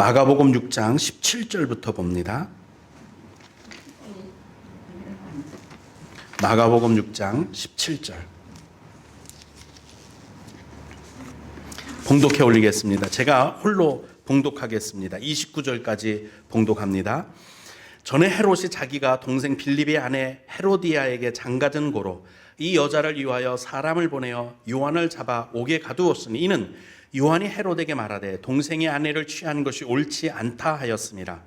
마가복음 6장 17절부터 봅니다. 마가복음 6장 17절. 봉독해 올리겠습니다. 제가 홀로 봉독하겠습니다. 29절까지 봉독합니다. 전에 헤롯이 자기가 동생 빌립의 아내 헤로디아에게 장가든 고로 이 여자를 위하여 사람을 보내어 요한을 잡아 옥에 가두었으니 이는 요한이 헤롯에게 말하되 동생의 아내를 취한 것이 옳지 않다 하였습니다.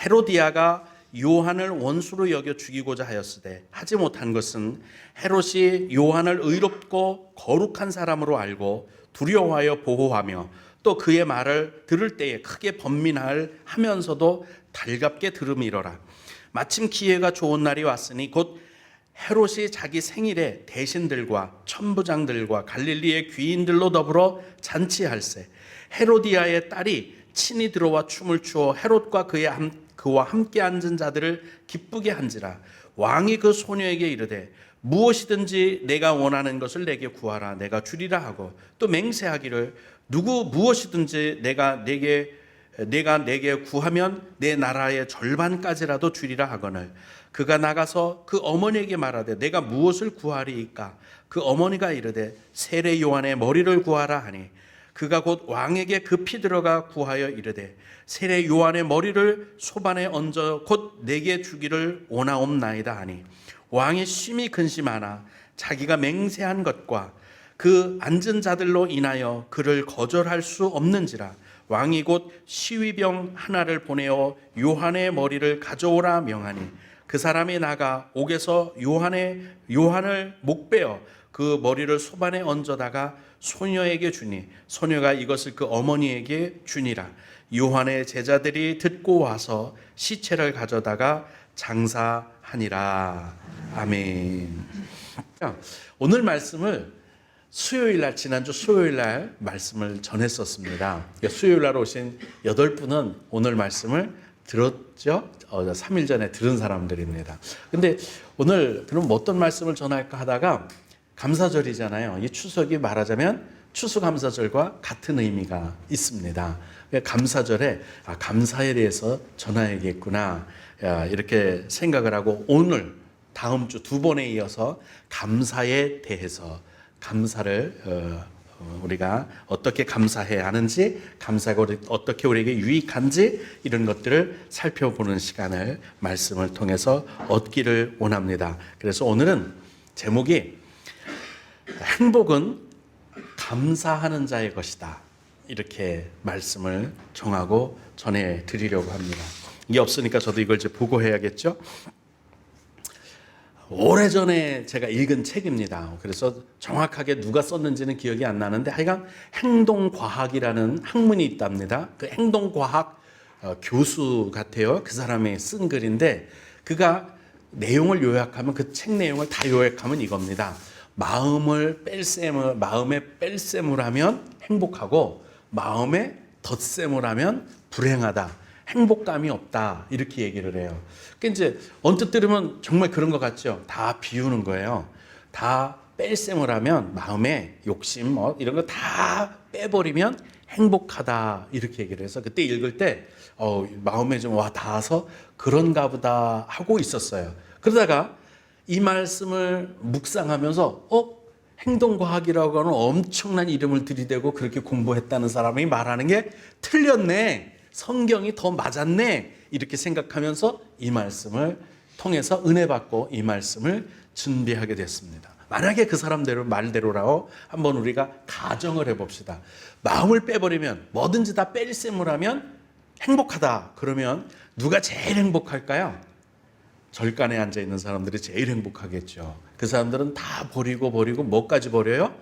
헤로디아가 요한을 원수로 여겨 죽이고자 하였으되 하지 못한 것은 헤롯이 요한을 의롭고 거룩한 사람으로 알고 두려워하여 보호하며 또 그의 말을 들을 때에 크게 번민할 하면서도 달갑게 들음이러라. 마침 기회가 좋은 날이 왔으니 곧 헤롯이 자기 생일에 대신들과 천부장들과 갈릴리의 귀인들로 더불어 잔치할세. 헤로디아의 딸이 친히 들어와 춤을 추어 헤롯과 그의 함, 그와 함께 앉은 자들을 기쁘게 한지라. 왕이 그 소녀에게 이르되 무엇이든지 내가 원하는 것을 내게 구하라 내가 주리라 하고 또 맹세하기를 누구 무엇이든지 내가 내게 내가 내게 구하면 내 나라의 절반까지라도 주리라 하거늘. 그가 나가서 그 어머니에게 말하되 내가 무엇을 구하리이까? 그 어머니가 이르되 세례 요한의 머리를 구하라 하니. 그가 곧 왕에게 급히 들어가 구하여 이르되 세례 요한의 머리를 소반에 얹어 곧 내게 주기를 원하옵나이다 하니. 왕이 심히 근심하나 자기가 맹세한 것과 그 앉은 자들로 인하여 그를 거절할 수 없는지라 왕이 곧 시위병 하나를 보내어 요한의 머리를 가져오라 명하니 그 사람이 나가 옥에서 요한의 요한을 목베어 그 머리를 소반에 얹어다가 소녀에게 주니 소녀가 이것을 그 어머니에게 주니라 요한의 제자들이 듣고 와서 시체를 가져다가 장사하니라 아멘. 자, 오늘 말씀을 수요일 날 지난주 수요일 날 말씀을 전했었습니다. 그러니까 수요일 날 오신 여덟 분은 오늘 말씀을 들었죠? 어, 3일 전에 들은 사람들입니다. 근데 오늘 그럼 어떤 말씀을 전할까 하다가 감사절이잖아요. 이 추석이 말하자면 추수감사절과 같은 의미가 있습니다. 감사절에 아, 감사에 대해서 전해야겠구나 야, 이렇게 생각을 하고 오늘 다음 주 두 번에 이어서 감사에 대해서 감사를 어, 어, 우리가 어떻게 감사해야 하는지 감사가 어떻게 우리에게 유익한지 이런 것들을 살펴보는 시간을 말씀을 통해서 얻기를 원합니다. 그래서 오늘은 제목이 행복은 감사하는 자의 것이다. 이렇게 말씀을 정하고 전해 드리려고 합니다. 이게 없으니까 저도 이걸 이제 보고해야겠죠? 오래전에 제가 읽은 책입니다. 그래서 정확하게 누가 썼는지는 기억이 안 나는데 하여간 행동과학이라는 학문이 있답니다. 그 행동과학 어, 교수 같아요. 그 사람이 쓴 글인데 그가 내용을 요약하면 그 책 내용을 다 요약하면 이겁니다. 마음을 뺄셈을 마음에 뺄셈을 하면 행복하고 마음에 덧셈을 하면 불행하다. 행복감이 없다 이렇게 얘기를 해요. 그 이제 언뜻 들으면 정말 그런 것 같죠. 다 비우는 거예요. 다 뺄셈을 하면 마음에 욕심 뭐 이런 거 다 빼버리면 행복하다 이렇게 얘기를 해서 그때 읽을 때 어, 마음에 좀 와 닿아서 그런가 보다 하고 있었어요. 그러다가 이 말씀을 묵상하면서 어 행동과학이라고 하는 엄청난 이름을 들이대고 그렇게 공부했다는 사람이 말하는 게 틀렸네. 성경이 더 맞았네. 이렇게 생각하면서 이 말씀을 통해서 은혜 받고 이 말씀을 준비하게 됐습니다. 만약에 그 사람대로 말대로라고 한번 우리가 가정을 해봅시다. 마음을 빼버리면 뭐든지 다 뺄셈을 하면 행복하다. 그러면 누가 제일 행복할까요? 절간에 앉아 있는 사람들이 제일 행복하겠죠. 그 사람들은 다 버리고 버리고 뭐까지 버려요?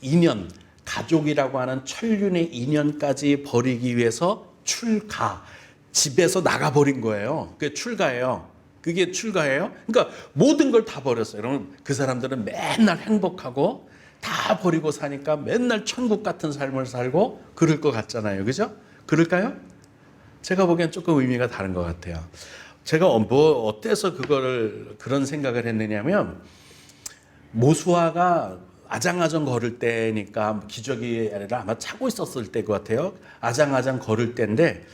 인연, 가족이라고 하는 천륜의 인연까지 버리기 위해서 출가, 집에서 나가버린 거예요. 그게 출가예요. 그게 출가예요. 그러니까 모든 걸 다 버렸어요. 그러면 그 사람들은 맨날 행복하고 다 버리고 사니까 맨날 천국 같은 삶을 살고 그럴 것 같잖아요. 그죠? 그럴까요? 제가 보기엔 조금 의미가 다른 것 같아요. 제가 어- 뭐 어때서 그거를 그런 생각을 했느냐면 모수아가 아장아장 걸을 때니까 기저귀 아니라 아마 차고 있었을 때 것 같아요. 아장아장 걸을 때인데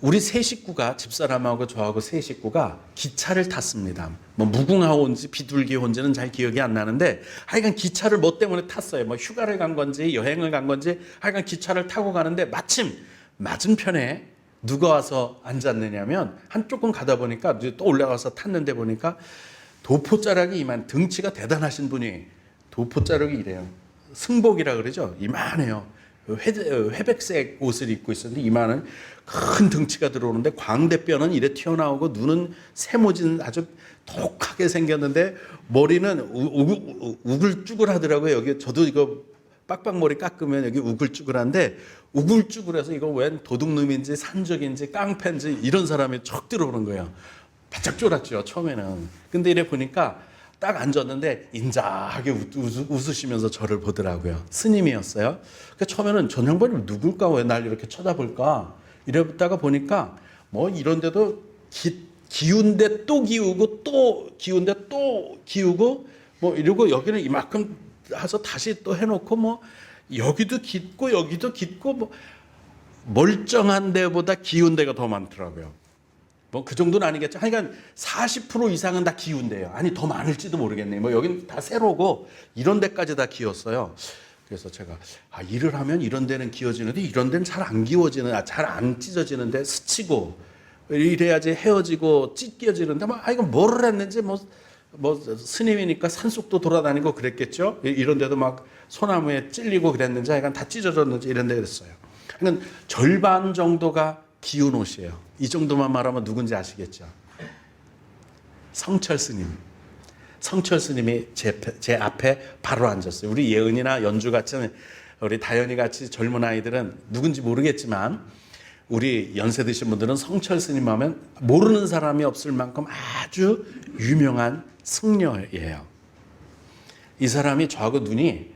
우리 세 식구가 집사람하고 저하고 세 식구가 기차를 탔습니다. 뭐 무궁화호인지 비둘기호인지는 잘 기억이 안 나는데 하여간 기차를 뭐 때문에 탔어요. 뭐 휴가를 간 건지 여행을 간 건지 하여간 기차를 타고 가는데 마침 맞은편에 누가 와서 앉았느냐면 한쪽은 가다 보니까 또 올라가서 탔는데 보니까 도포자락이 이만 등치가 대단하신 분이 도포자락이 이래요. 승복이라 그러죠. 이만해요. 회, 회백색 옷을 입고 있었는데 이만한 큰 등치가 들어오는데 광대뼈는 이래 튀어나오고 눈은 세모진 아주 독하게 생겼는데 머리는 우글쭈글하더라고요. 여기 저도 이거 빡빡머리 깎으면 여기 우글쭈글한데 우글쭈글해서 이거 웬 도둑놈인지 산적인지 깡패인지 이런 사람이 척 들어오는 거예요. 바짝 쫄았죠 처음에는. 근데 이래 보니까 딱 앉았는데 인자하게 웃, 웃, 웃으시면서 저를 보더라고요. 스님이었어요. 그러니까 처음에는 전 양반이 누굴까 왜 날 이렇게 쳐다볼까 이러다가 보니까 뭐 이런데도 기, 기운데 또 기우고 또 기운데 또 기우고 뭐 이러고 여기는 이만큼 해서 다시 또 해놓고 뭐 여기도 깊고 여기도 깊고 뭐 멀쩡한 데보다 기운 데가 더 많더라고요. 뭐 그 정도는 아니겠죠. 하여간 40% 이상은 다 기운데요. 아니 더 많을지도 모르겠네요. 뭐 여긴 다 세로고 이런 데까지 다 기웠어요. 그래서 제가 아 일을 하면 이런 데는 기워지는데 이런 데는 잘 안 기워지는, 아, 잘 안 찢어지는데 스치고 이래야지 헤어지고 찢겨지는데 뭐아 이거 뭐를 했는지 뭐. 뭐 스님이니까 산속도 돌아다니고 그랬겠죠. 이- 이런 데도 막 소나무에 찔리고 그랬는지 하여간 다 찢어졌는지 이런 데 그랬어요. 그러니까 절반 정도가 기운 옷이에요. 이 정도만 말하면 누군지 아시겠죠? 성철 스님. 성철 스님이 제, 제 앞에 바로 앉았어요. 우리 예은이나 연주 같이 우리 다현이 같이 젊은 아이들은 누군지 모르겠지만 우리 연세 드신 분들은 성철 스님 하면 모르는 사람이 없을 만큼 아주 유명한 승려예요. 이 사람이 저하고 눈이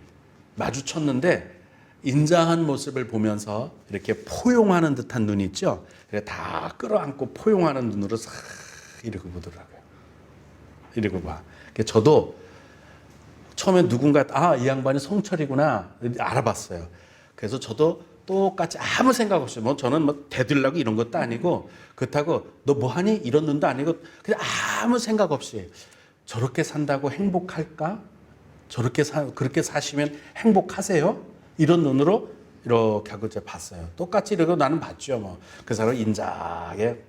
마주쳤는데 인자한 모습을 보면서 이렇게 포용하는 듯한 눈이 있죠. 다 끌어안고 포용하는 눈으로 싹 이러고 보더라고요. 이러고 봐. 그래서 저도 처음에 누군가 아 이 양반이 성철이구나 알아봤어요. 그래서 저도 똑같이 아무 생각 없이 뭐 저는 뭐 대들라고 이런 것도 아니고 그렇다고 너 뭐하니 이런 눈도 아니고 그냥 아무 생각 없이 저렇게 산다고 행복할까? 저렇게 사, 그렇게 사시면 행복하세요? 이런 눈으로 이렇게 하고 이제 봤어요. 똑같이 이러고 나는 봤죠. 뭐. 그 사람 인자하게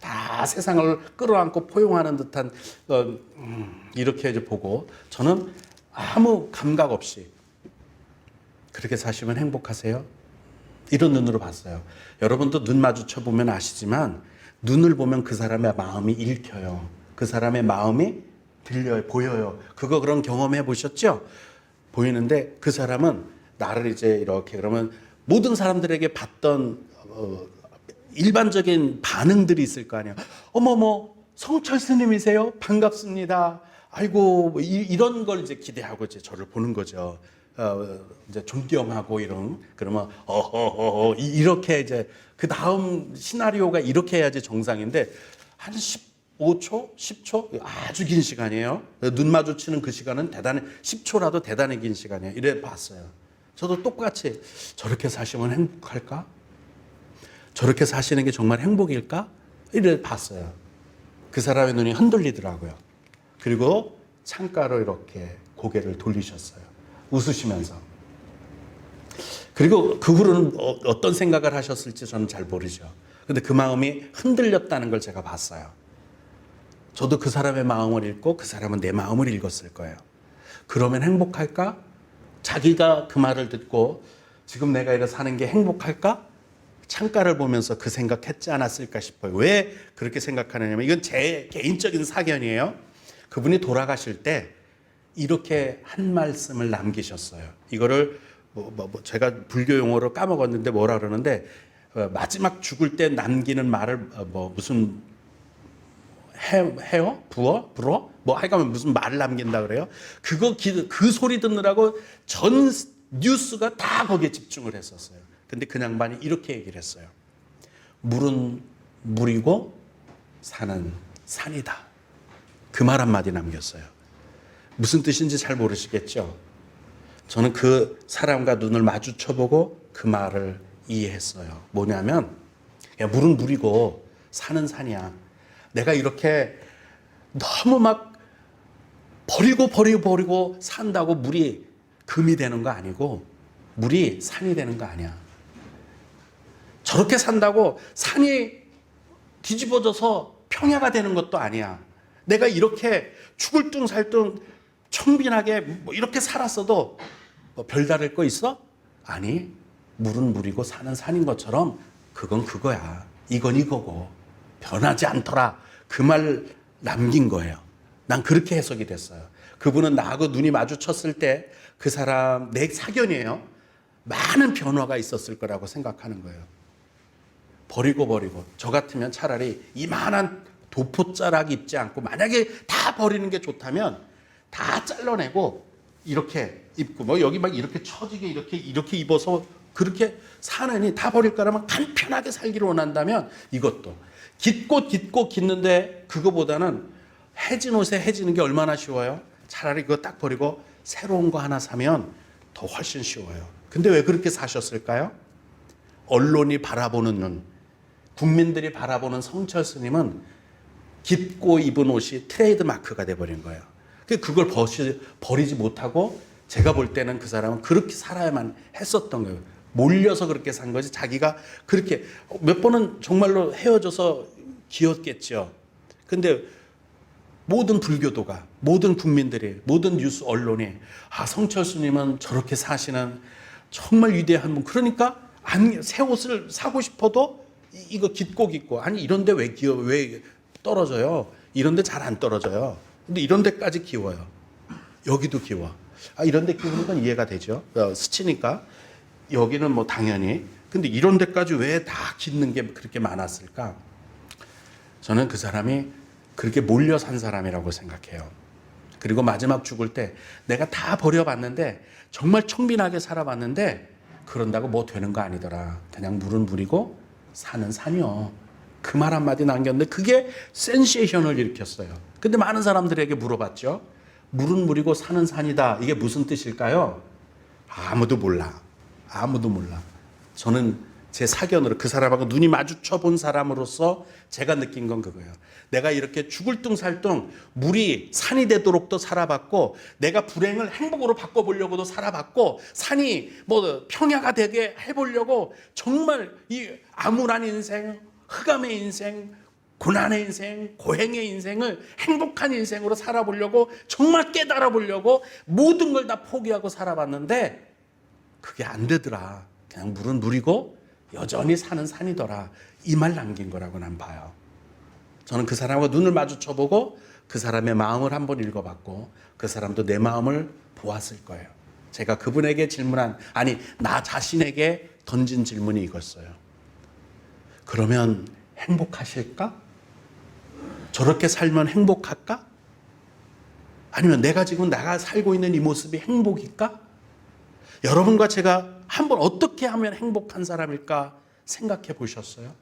다 세상을 끌어안고 포용하는 듯한 어, 음, 이렇게 이제 보고 저는 아무 감각 없이 그렇게 사시면 행복하세요? 이런 눈으로 봤어요. 여러분도 눈 마주쳐 보면 아시지만 눈을 보면 그 사람의 마음이 읽혀요. 그 사람의 마음이 들려요, 보여요. 그거 그런 경험해 보셨죠? 보이는데 그 사람은 나를 이제 이렇게 그러면 모든 사람들에게 봤던 어, 일반적인 반응들이 있을 거 아니에요. 어머머, 성철 스님이세요? 반갑습니다. 아이고, 뭐 이, 이런 걸 이제 기대하고 이제 저를 보는 거죠. 어, 이제 존경하고 이런 그러면 어허허 이렇게 이제 그 다음 시나리오가 이렇게 해야지 정상인데 한 15초, 10초 아주 긴 시간이에요. 눈 마주치는 그 시간은 대단히 10초라도 대단히 긴 시간이에요. 이래 봤어요. 저도 똑같이 저렇게 사시면 행복할까? 저렇게 사시는 게 정말 행복일까? 이래 봤어요. 그 사람의 눈이 흔들리더라고요. 그리고 창가로 이렇게 고개를 돌리셨어요. 웃으시면서. 그리고 그 후로는 어- 어떤 생각을 하셨을지 저는 잘 모르죠. 근데 그 마음이 흔들렸다는 걸 제가 봤어요. 저도 그 사람의 마음을 읽고 그 사람은 내 마음을 읽었을 거예요. 그러면 행복할까? 자기가 그 말을 듣고 지금 내가 이래 사는 게 행복할까? 창가를 보면서 그 생각했지 않았을까 싶어요. 왜 그렇게 생각하느냐면 이건 제 개인적인 사견이에요. 그분이 돌아가실 때 이렇게 한 말씀을 남기셨어요. 이거를 뭐, 뭐, 뭐 제가 불교 용어로 까먹었는데 뭐라 그러는데 어, 마지막 죽을 때 남기는 말을 어, 뭐 무슨 해, 해요? 부어? 불어? 뭐 하여간 무슨 말을 남긴다 그래요? 그거 기, 그 소리 듣느라고 전 뉴스가 다 거기에 집중을 했었어요. 근데 그 양반이 이렇게 얘기를 했어요. 물은 물이고 산은 산이다. 그 말 한마디 남겼어요. 무슨 뜻인지 잘 모르시겠죠? 저는 그 사람과 눈을 마주쳐보고 그 말을 이해했어요. 뭐냐면 야, 물은 물이고 산은 산이야. 내가 이렇게 너무 막 버리고 버리고 버리고 산다고 물이 금이 되는 거 아니고 물이 산이 되는 거 아니야. 저렇게 산다고 산이 뒤집어져서 평야가 되는 것도 아니야. 내가 이렇게 죽을 둥살둥 청빈하게 뭐 이렇게 살았어도 뭐 별다를 거 있어? 아니, 물은 물이고 산은 산인 것처럼 그건 그거야. 이건 이거고 변하지 않더라. 그 말 남긴 거예요. 난 그렇게 해석이 됐어요. 그분은 나하고 눈이 마주쳤을 때 그 사람 내 사견이에요. 많은 변화가 있었을 거라고 생각하는 거예요. 버리고 버리고 저 같으면 차라리 이만한 도포자락 입지 않고 만약에 다 버리는 게 좋다면 다 잘라내고 이렇게 입고 뭐 여기 막 이렇게 처지게 이렇게 이렇게 입어서 그렇게 사느니 다 버릴 거라면 간편하게 살기를 원한다면 이것도 깊고 깊고 깊는데 그거보다는 해진 옷에 해지는 게 얼마나 쉬워요? 차라리 그거 딱 버리고 새로운 거 하나 사면 더 훨씬 쉬워요. 근데 왜 그렇게 사셨을까요? 언론이 바라보는 눈, 국민들이 바라보는 성철 스님은 깊고 입은 옷이 트레이드 마크가 돼버린 거예요. 그 그걸 버리지 못하고 제가 볼 때는 그 사람은 그렇게 살아야만 했었던 거예요. 몰려서 그렇게 산 거지. 자기가 그렇게 몇 번은 정말로 헤어져서 기었겠죠. 근데 모든 불교도가 모든 국민들이 모든 뉴스 언론이 아 성철 스님은 저렇게 사시는 정말 위대한 분. 그러니까 안, 새 옷을 사고 싶어도 이- 이거 깊고 깊고 아니 이런데 왜 기어 왜 떨어져요? 이런데 잘 안 떨어져요. 근데 이런 데까지 기워요. 여기도 기워. 아 이런데 기우는 건 이해가 되죠. 어, 스치니까 여기는 뭐 당연히 근데 이런 데까지 왜다 깃는 게 그렇게 많았을까 저는 그 사람이 그렇게 몰려 산 사람이라고 생각해요. 그리고 마지막 죽을 때 내가 다 버려봤는데 정말 청빈하게 살아봤는데 그런다고 뭐 되는 거 아니더라. 그냥 물은 물이고 산은 산이요. 그 말 한마디 남겼는데 그게 센세이션을 일으켰어요. 근데 많은 사람들에게 물어봤죠. 물은 물이고 산은 산이다. 이게 무슨 뜻일까요? 아무도 몰라. 아무도 몰라. 저는 제 사견으로 그 사람하고 눈이 마주쳐 본 사람으로서 제가 느낀 건 그거예요. 내가 이렇게 죽을 둥살둥 물이 산이 되도록도 살아봤고 내가 불행을 행복으로 바꿔보려고도 살아봤고 산이 뭐 평야가 되게 해보려고 정말 이 암울한 인생, 흑암의 인생, 고난의 인생, 고행의 인생을 행복한 인생으로 살아보려고 정말 깨달아 보려고 모든 걸 다 포기하고 살아봤는데 그게 안 되더라. 그냥 물은 물이고 여전히 산은 산이더라. 이 말 남긴 거라고 난 봐요. 저는 그 사람과 눈을 마주쳐 보고 그 사람의 마음을 한번 읽어봤고 그 사람도 내 마음을 보았을 거예요. 제가 그분에게 질문한 아니 나 자신에게 던진 질문이 이거였어요. 그러면 행복하실까? 저렇게 살면 행복할까? 아니면 내가 지금 내가 살고 있는 이 모습이 행복일까? 여러분과 제가 한번 어떻게 하면 행복한 사람일까 생각해 보셨어요?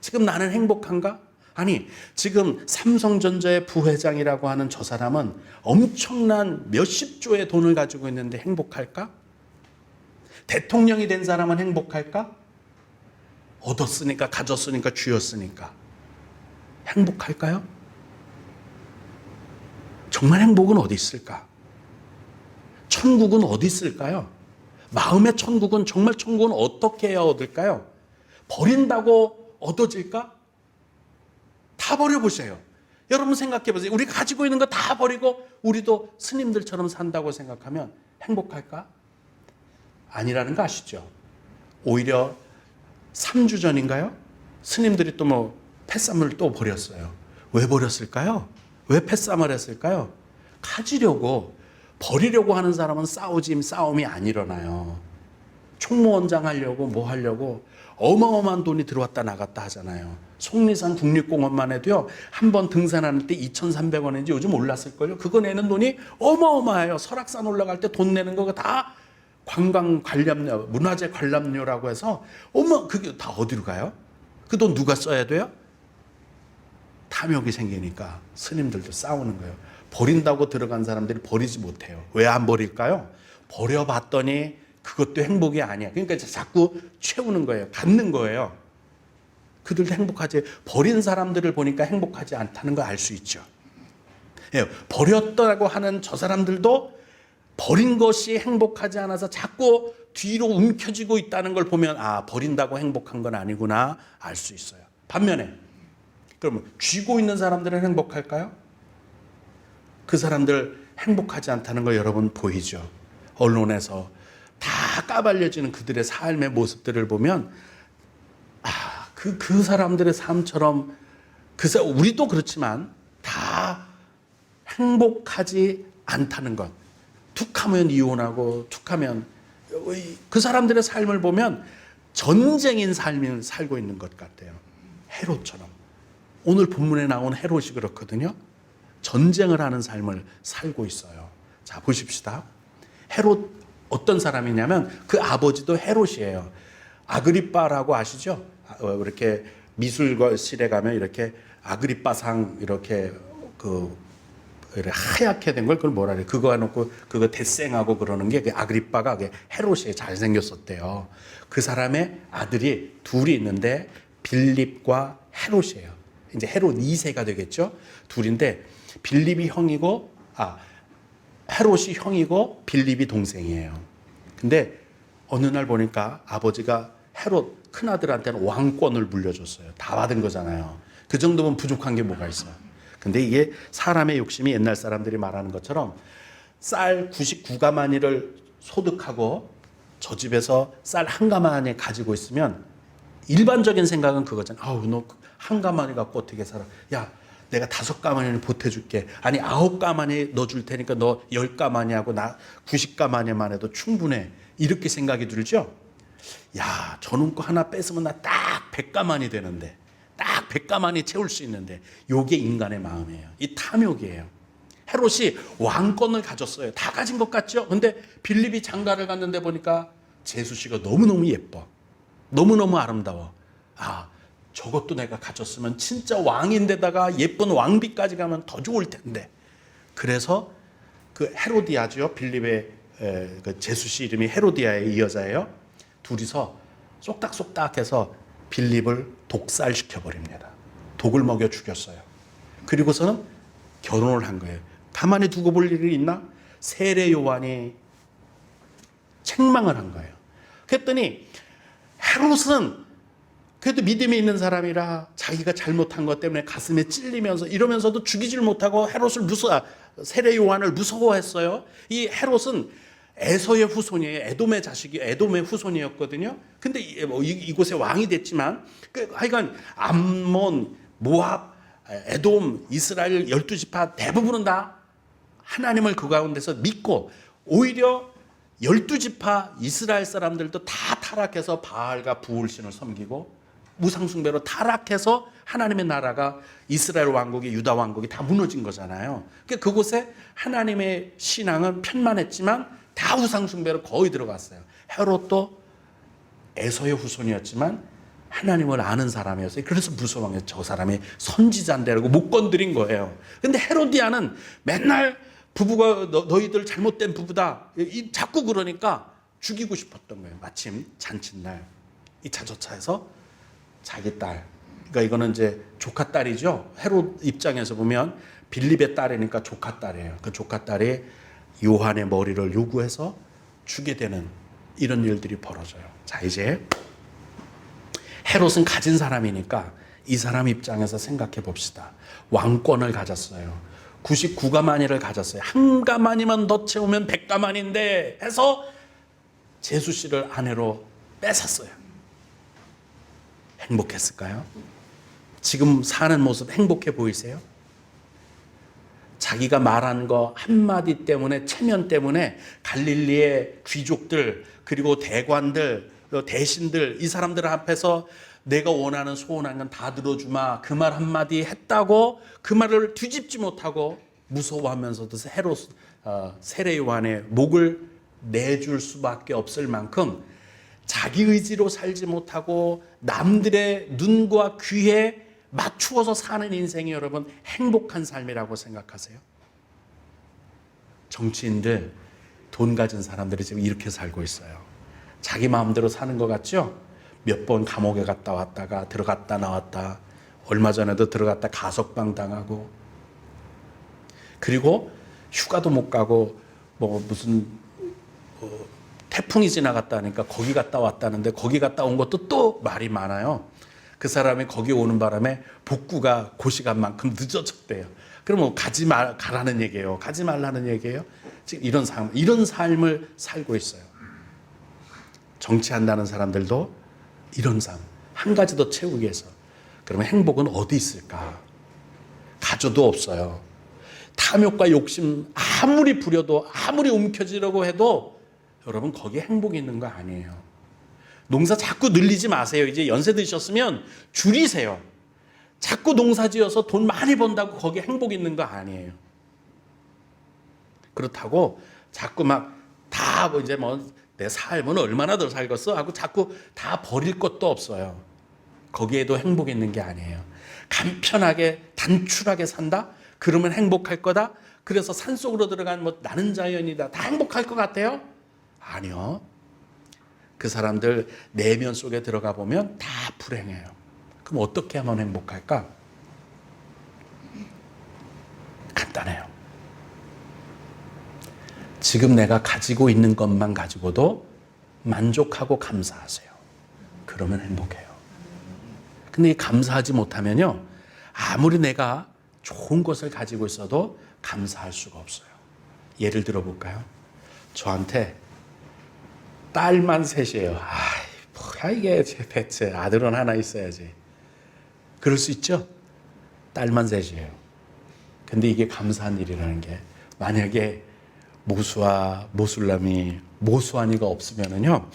지금 나는 행복한가? 아니, 지금 삼성전자의 부회장이라고 하는 저 사람은 엄청난 몇십 조의 돈을 가지고 있는데 행복할까? 대통령이 된 사람은 행복할까? 얻었으니까, 가졌으니까, 쥐었으니까. 행복할까요? 정말 행복은 어디 있을까? 천국은 어디 있을까요? 마음의 천국은 정말 천국은 어떻게 해야 얻을까요? 버린다고 얻어질까? 다 버려보세요. 여러분 생각해 보세요. 우리 가지고 있는 거 다 버리고 우리도 스님들처럼 산다고 생각하면 행복할까? 아니라는 거 아시죠? 오히려 3주 전인가요? 스님들이 또뭐 폐쌈을 또 버렸어요. 왜 버렸을까요? 왜 폐쌈을 했을까요? 가지려고 버리려고 하는 사람은 싸우지 싸움이 안 일어나요. 총무원장 하려고 뭐 하려고 어마어마한 돈이 들어왔다 나갔다 하잖아요. 속리산 국립공원만 해도요. 한 번 등산하는 때 2,300원인지 요즘 올랐을걸요. 그거 내는 돈이 어마어마해요. 설악산 올라갈 때 돈 내는 거다 관광 관람료, 문화재 관람료라고 해서 어머 그게 다 어디로 가요? 그 돈 누가 써야 돼요? 탐욕이 생기니까 스님들도 싸우는 거예요. 버린다고 들어간 사람들이 버리지 못해요. 왜 안 버릴까요? 버려봤더니 그것도 행복이 아니야. 그러니까 자꾸 채우는 거예요. 갖는 거예요. 그들도 행복하지 버린 사람들을 보니까 행복하지 않다는 걸 알 수 있죠. 예, 버렸다고 하는 저 사람들도 버린 것이 행복하지 않아서 자꾸 뒤로 움켜쥐고 있다는 걸 보면 아 버린다고 행복한 건 아니구나 알 수 있어요. 반면에 그러면 쥐고 있는 사람들은 행복할까요? 그 사람들 행복하지 않다는 걸 여러분 보이죠. 언론에서 다 까발려지는 그들의 삶의 모습들을 보면 아, 그, 그 사람들의 삶처럼 그, 사- 우리도 그렇지만 다 행복하지 않다는 것. 툭 하면 이혼하고 툭 하면 그 사람들의 삶을 보면 전쟁인 삶을 살고 있는 것 같아요. 헤롯처럼. 오늘 본문에 나온 헤롯이 그렇거든요. 전쟁을 하는 삶을 살고 있어요. 자, 보십시다. 헤롯 어떤 사람이냐면 그 아버지도 헤롯이에요. 아그리빠라고 아시죠? 아, 어, 이렇게 미술실에 가면 이렇게 아그리빠상 이렇게 그 하얗게 된 걸 그걸 뭐라 그래? 그거 해놓고 그거 대생하고 그러는 게그 아그리빠가 그게 헤롯이 잘생겼었대요. 그 사람의 아들이 둘이 있는데 빌립과 헤롯이에요. 이제 헤롯 2세가 되겠죠. 둘인데 빌립이 형이고 아 헤롯이 형이고 빌립이 동생이에요. 근데 어느 날 보니까 아버지가 헤롯 큰 아들한테는 왕권을 물려줬어요. 다 받은 거잖아요. 그 정도면 부족한 게 뭐가 있어요. 근데 이게 사람의 욕심이 옛날 사람들이 말하는 것처럼 쌀 99가마니를 소득하고 저 집에서 쌀 한 가마니 가지고 있으면 일반적인 생각은 그거잖아. 아우 너 한 가마니 갖고 어떻게 살아? 야 내가 다섯 가마니는 보태줄게. 아니 아홉 가마니 넣어줄 테니까 너 열 가마니 하고 나 90가마니만 해도 충분해. 이렇게 생각이 들죠? 야 저놈 거 하나 뺏으면 나딱 100가마니 되는데 딱 100가마니 채울 수 있는데 요게 인간의 마음이에요. 이 탐욕이에요. 헤롯이 왕권을 가졌어요. 다 가진 것 같죠? 근데 빌립이 장가를 갔는데 보니까 제수 씨가 너무너무 예뻐. 너무너무 아름다워. 아, 저것도 내가 가졌으면 진짜 왕인데다가 예쁜 왕비까지 가면 더 좋을 텐데. 그래서 그 헤로디아죠. 빌립의 에, 그 제수 씨 이름이 헤로디아의 이 여자예요. 둘이서 쏙닥쏙닥해서 빌립을 독살시켜 버립니다. 독을 먹여 죽였어요. 그리고서는 결혼을 한 거예요. 가만히 두고 볼 일이 있나? 세례 요한이 책망을 한 거예요. 그랬더니 헤롯은 그래도 믿음이 있는 사람이라 자기가 잘못한 것 때문에 가슴에 찔리면서 이러면서도 죽이질 못하고 헤롯을 무서 아, 세례 요한을 무서워했어요. 이 헤롯은 에서의 후손이에요. 에돔의 자식이 에돔의 후손이었거든요. 근데 이- 뭐 이- 이곳에 왕이 됐지만 그 하여간 암몬, 모압, 에돔, 이스라엘 열두 지파 대부분은 다 하나님을 그 가운데서 믿고 오히려 열두 지파 이스라엘 사람들도 다 타락해서 바알과 부울신을 섬기고 무상숭배로 타락해서 하나님의 나라가 이스라엘 왕국이 유다 왕국이 다 무너진 거잖아요. 그러니까 그곳에 하나님의 신앙은 편만했지만 다 우상숭배로 거의 들어갔어요. 헤롯도 에서의 후손이었지만 하나님을 아는 사람이었어요. 그래서 무서워요. 저 사람이 선지자인데라고 못 건드린 거예요. 근데 헤로디아는 맨날 부부가 너, 너희들 잘못된 부부다. 이, 자꾸 그러니까 죽이고 싶었던 거예요. 마침 잔칫날 이 자조차에서 자기 딸. 그러니까 이거는 이제 조카 딸이죠. 헤롯 입장에서 보면 빌립의 딸이니까 조카 딸이에요. 그 조카 딸이 요한의 머리를 요구해서 주게 되는 이런 일들이 벌어져요. 자 이제 헤롯은 가진 사람이니까 이 사람 입장에서 생각해 봅시다. 왕권을 가졌어요. 99가마니를 가졌어요. 한 가마니만 더 채우면 100가마니인데 해서 제수 씨를 아내로 뺏었어요. 행복했을까요? 지금 사는 모습 행복해 보이세요? 자기가 말한 거 한마디 때문에 체면 때문에 갈릴리의 귀족들 그리고 대관들 대신들 이 사람들 앞에서 내가 원하는 소원한 건 다 들어주마 그 말 한마디 했다고 그 말을 뒤집지 못하고 무서워하면서도 헤롯 어, 세례 요한의 목을 내줄 수밖에 없을 만큼 자기 의지로 살지 못하고 남들의 눈과 귀에 맞추어서 사는 인생이 여러분 행복한 삶이라고 생각하세요? 정치인들 돈 가진 사람들이 지금 이렇게 살고 있어요. 자기 마음대로 사는 것 같죠? 몇 번 감옥에 갔다 왔다가 들어갔다 나왔다. 얼마 전에도 들어갔다 가석방 당하고 그리고 휴가도 못 가고 뭐 무슨 어, 태풍이 지나갔다니까 거기 갔다 왔다는데 거기 갔다 온 것도 또 말이 많아요. 그 사람이 거기 오는 바람에 복구가 그 시간만큼 늦어졌대요. 그러면 가지 말 가라는 얘기예요. 가지 말라는 얘기예요. 지금 이런 삶 이런 삶을 살고 있어요. 정치한다는 사람들도 이런 삶 한 가지 더 채우기 위해서 그러면 행복은 어디 있을까? 가져도 없어요. 탐욕과 욕심 아무리 부려도 아무리 움켜쥐려고 해도 여러분 거기에 행복이 있는 거 아니에요. 농사 자꾸 늘리지 마세요. 이제 연세 드셨으면 줄이세요. 자꾸 농사 지어서 돈 많이 번다고 거기에 행복 있는 거 아니에요. 그렇다고 자꾸 막 다 뭐 이제 뭐 내 삶은 얼마나 더 살겠어 하고 자꾸 다 버릴 것도 없어요. 거기에도 행복 있는 게 아니에요. 간편하게 단출하게 산다? 그러면 행복할 거다? 그래서 산속으로 들어간 뭐 나는 자연이다. 다 행복할 것 같아요? 아니요. 그 사람들 내면 속에 들어가 보면 다 불행해요. 그럼 어떻게 하면 행복할까? 간단해요. 지금 내가 가지고 있는 것만 가지고도 만족하고 감사하세요. 그러면 행복해요. 근데 이 감사하지 못하면요. 아무리 내가 좋은 것을 가지고 있어도 감사할 수가 없어요. 예를 들어 볼까요? 저한테 딸만 셋이에요. 아이, 뭐야 이게 대체 아들은 하나 있어야지. 그럴 수 있죠? 딸만 셋이에요. 근데 이게 감사한 일이라는 게 만약에 모수와 모술남이 모수한이가 없으면은요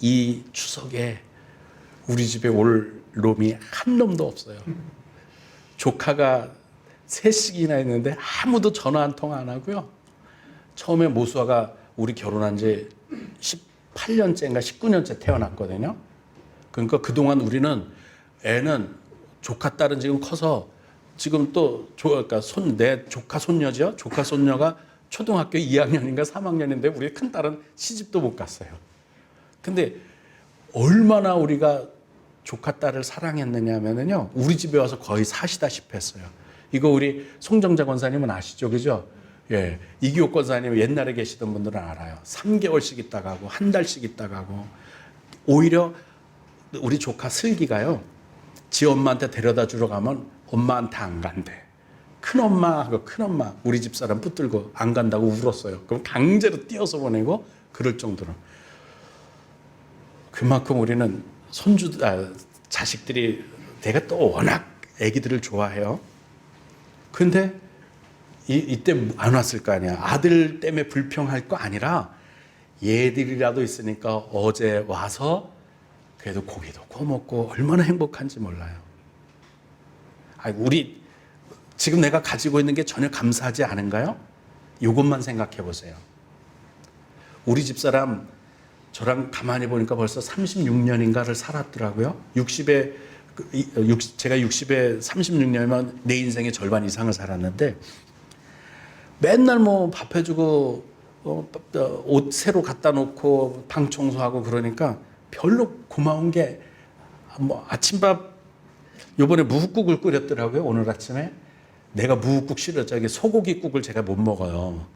이 추석에 우리 집에 올 놈이 한 놈도 없어요. 조카가 셋씩이나 있는데 아무도 전화 한 통 안 하고요. 처음에 모수아가 우리 결혼한 지 18년째인가 19년째 태어났거든요. 그러니까 그동안 우리는 애는 조카 딸은 지금 커서 지금 또 조, 그러니까 손, 내 조카 손녀죠. 조카 손녀가 초등학교 2학년인가 3학년인데 우리 큰 딸은 시집도 못 갔어요. 근데 얼마나 우리가 조카 딸을 사랑했느냐면요. 우리 집에 와서 거의 사시다시피 했어요. 이거 우리 송정자 권사님은 아시죠? 그죠? 예. 이기옥 권사님 옛날에 계시던 분들은 알아요. 3개월씩 있다 가고, 한 달씩 있다 가고. 오히려 우리 조카 슬기가요. 지 엄마한테 데려다 주러 가면 엄마한테 안 간대. 큰 엄마하고 큰 엄마, 우리 집 사람 붙들고 안 간다고 울었어요. 그럼 강제로 띄어서 보내고 그럴 정도로. 그만큼 우리는 손주, 아, 자식들이 내가 또 워낙 애기들을 좋아해요. 근데 이, 이때 안 왔을 거 아니야. 아들 때문에 불평할 거 아니라 얘들이라도 있으니까 어제 와서 그래도 고기도 구워 먹고 얼마나 행복한지 몰라요. 아, 우리 지금 내가 가지고 있는 게 전혀 감사하지 않은가요? 이것만 생각해 보세요. 우리 집사람 저랑 가만히 보니까 벌써 36년인가를 살았더라고요. 60에 제가 60에 36년이면 내 인생의 절반 이상을 살았는데 맨날 뭐 밥 해주고 어, 옷 새로 갖다 놓고 방 청소하고 그러니까 별로 고마운 게 뭐 아침밥 요번에 무국국을 끓였더라고요 오늘 아침에. 내가 무국국 싫어 저기 소고기 국을 제가 못 먹어요.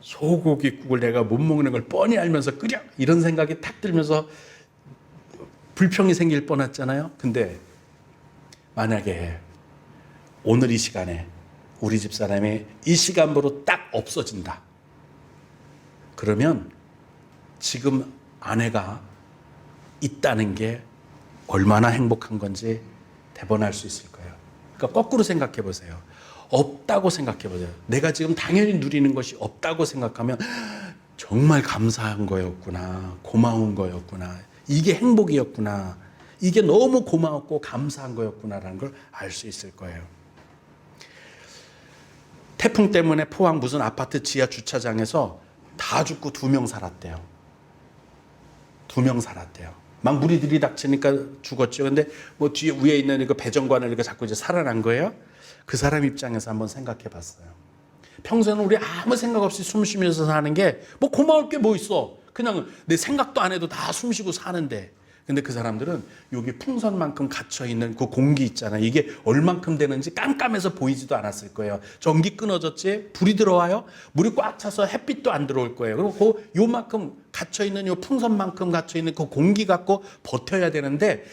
소고기 국을 내가 못 먹는 걸 뻔히 알면서 끓여! 이런 생각이 탁 들면서 불평이 생길 뻔했잖아요. 근데 만약에 오늘 이 시간에 우리 집 사람이 이 시간으로 딱 없어진다 그러면 지금 아내가 있다는 게 얼마나 행복한 건지 대번할 수 있을 거예요. 그러니까 거꾸로 생각해 보세요. 없다고 생각해 보세요. 내가 지금 당연히 누리는 것이 없다고 생각하면 정말 감사한 거였구나. 고마운 거였구나. 이게 행복이었구나. 이게 너무 고마웠고 감사한 거였구나라는 걸 알 수 있을 거예요. 태풍 때문에 포항 무슨 아파트 지하 주차장에서 다 죽고 두 명 살았대요. 두 명 살았대요. 막 물이 들이닥치니까 죽었죠. 근데 뭐 뒤에 위에 있는 그 배정관을 이렇게 자꾸 이제 살아난 거예요. 그 사람 입장에서 한번 생각해 봤어요. 평소에는 우리 아무 생각 없이 숨 쉬면서 사는 게 뭐 고마울 게 뭐 있어. 그냥 내 생각도 안 해도 다 숨 쉬고 사는데 근데 그 사람들은 여기 풍선만큼 갇혀 있는 그 공기 있잖아요. 이게 얼만큼 되는지 깜깜해서 보이지도 않았을 거예요. 전기 끊어졌지, 불이 들어와요. 물이 꽉 차서 햇빛도 안 들어올 거예요. 그리고 그 요만큼 갇혀 있는 요 풍선만큼 갇혀 있는 그 공기 갖고 버텨야 되는데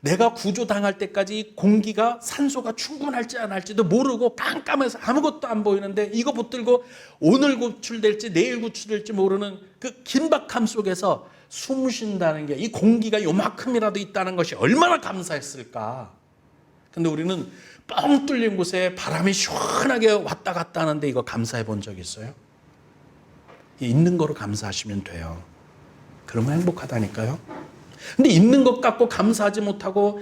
내가 구조당할 때까지 이 공기가 산소가 충분할지 안 할지도 모르고 깜깜해서 아무것도 안 보이는데 이거 붙들고 오늘 구출될지 내일 구출될지 모르는 그 긴박함 속에서 숨 쉰다는 게 이 공기가 요만큼이라도 있다는 것이 얼마나 감사했을까. 근데 우리는 뻥 뚫린 곳에 바람이 시원하게 왔다 갔다 하는데 이거 감사해 본 적 있어요? 있는 거로 감사하시면 돼요. 그러면 행복하다니까요. 근데 있는 것 갖고 감사하지 못하고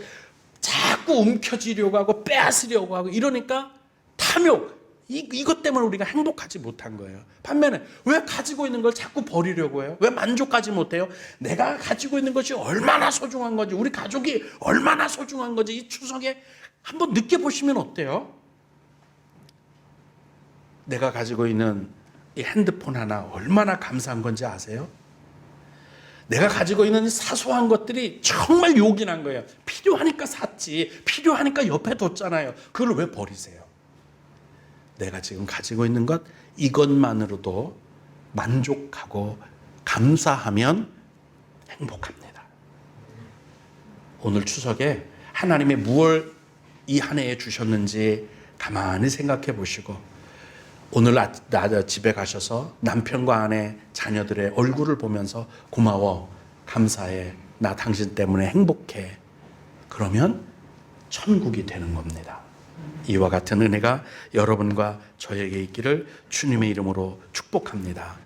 자꾸 움켜쥐려고 하고 빼앗으려고 하고 이러니까 탐욕 이, 이것 때문에 우리가 행복하지 못한 거예요. 반면에 왜 가지고 있는 걸 자꾸 버리려고 해요? 왜 만족하지 못해요? 내가 가지고 있는 것이 얼마나 소중한 건지 우리 가족이 얼마나 소중한 건지 이 추석에 한번 느껴보시면 어때요? 내가 가지고 있는 이 핸드폰 하나 얼마나 감사한 건지 아세요? 내가 가지고 있는 이 사소한 것들이 정말 요긴한 거예요. 필요하니까 샀지. 필요하니까 옆에 뒀잖아요. 그걸 왜 버리세요? 내가 지금 가지고 있는 것 이것만으로도 만족하고 감사하면 행복합니다. 오늘 추석에 하나님이 무엇 이한 해에 주셨는지 가만히 생각해 보시고 오늘 집에 가셔서 남편과 아내 자녀들의 얼굴을 보면서 고마워 감사해 나 당신 때문에 행복해 그러면 천국이 되는 겁니다. 이와 같은 은혜가 여러분과 저에게 있기를 주님의 이름으로 축복합니다.